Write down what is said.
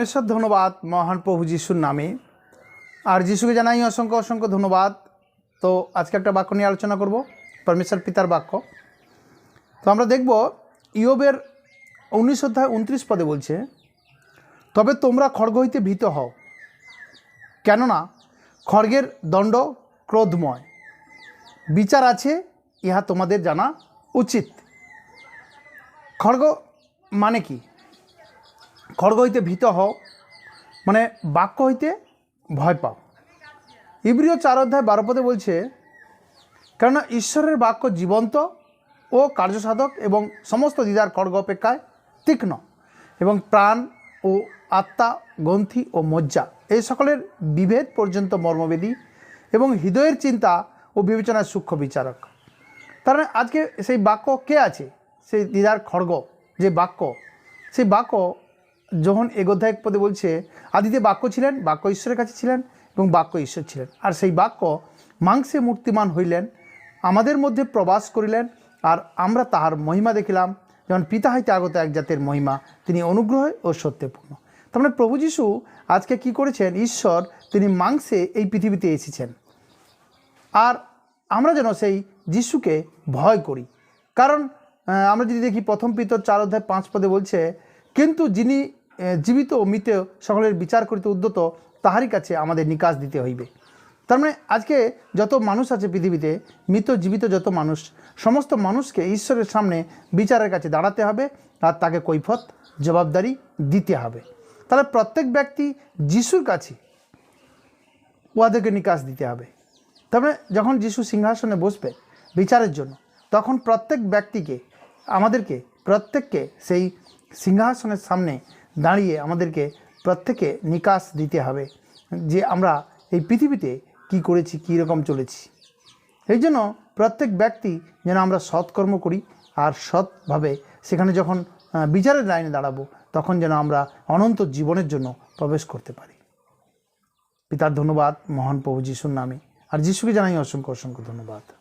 পরমেশ্বর ধন্যবাদ মহান প্রভু যিশুর নামে। আর যিশুকে জানাই অসংখ্য অসংখ্য ধন্যবাদ। তো আজকে একটা বাক্য নিয়ে আলোচনা করব, পরমেশ্বর পিতার বাক্য। তো আমরা দেখব, ইয়বের উনিশ অধ্যায় উনত্রিশ পদে বলছে, তবে তোমরা খড়গ হইতে ভীত হও, কেননা খড়গের দণ্ড ক্রোধময়। বিচার আছে, ইহা তোমাদের জানা উচিত। খড়গ মানে কি? খড়গ হইতে ভীত হও মানে বাক্য হইতে ভয় পাও। ইব্রিয় চার অধ্যায় বারো পদে বলছে, কেননা ঈশ্বরের বাক্য জীবন্ত ও কার্যসাধক এবং সমস্ত দিদার খড়গ অপেক্ষায় তীক্ষ্ণ এবং প্রাণ ও আত্মা, গ্রন্থি ও মজ্জা, এই সকলের বিভেদ পর্যন্ত মর্মবেদী এবং হৃদয়ের চিন্তা ও বিবেচনার সূক্ষ্ম বিচারক। তার মানে আজকে সেই বাক্য কে আছে? সেই দিদার খড়গ, যে বাক্য, সেই বাক্য যখন এগোধ্যায়ক পদে বলছে, আদিতে বাক্য ছিলেন, বাক্য ঈশ্বরের কাছে ছিলেন এবং বাক্য ঈশ্বর ছিলেন। আর সেই বাক্য মাংসে মূর্তিমান হইলেন, আমাদের মধ্যে প্রবাস করিলেন, আর আমরা তাহার মহিমা দেখিলাম। যেমন পিতা হইতে আগত এক জাতের মহিমা, তিনি অনুগ্রহ ও সত্যপূর্ণ তার মানে প্রভু যিশু আজকে কি করেছেন? ঈশ্বর তিনি মাংসে এই পৃথিবীতে এসেছেন। আর আমরা যেন সেই যিশুকে ভয় করি। কারণ আমরা যদি দেখি প্রথম পিতর চার অধ্যায় পাঁচ পদে বলছে, কিন্তু যিনি জীবিত ও মৃত সকলের বিচার করিতে উদ্যত তাহারই কাছে আমাদের নিকাশ দিতে হইবে। তার মানে আজকে যত মানুষ আছে পৃথিবীতে, মৃত, জীবিত যত মানুষ, সমস্ত মানুষকে ঈশ্বরের সামনে বিচারের কাছে দাঁড়াতে হবে আর তাকে কৈফত, জবাবদারি দিতে হবে। তাহলে প্রত্যেক ব্যক্তি যিশুর কাছে উহাদেরকে নিকাশ দিতে হবে। তবে যখন যিশু সিংহাসনে বসবে বিচারের জন্য, তখন প্রত্যেক ব্যক্তিকে, আমাদেরকে, প্রত্যেককে সেই সিংহাসনের সামনে দাঁড়িয়ে আমাদেরকে প্রত্যেকে নিকাশ দিতে হবে যে আমরা এই পৃথিবীতে কি করেছি, কী রকম চলেছি। এই জন্য প্রত্যেক ব্যক্তি যেন আমরা সৎকর্ম করি আর সৎভাবে সেখানে যখন বিচারের লাইনে দাঁড়াবো, তখন যেন আমরা অনন্ত জীবনের জন্য প্রবেশ করতে পারি। পিতার ধন্যবাদ, মহান প্রভু যিশুর নামে। আর যিশুকে জানাই অসংখ্য অসংখ্য ধন্যবাদ।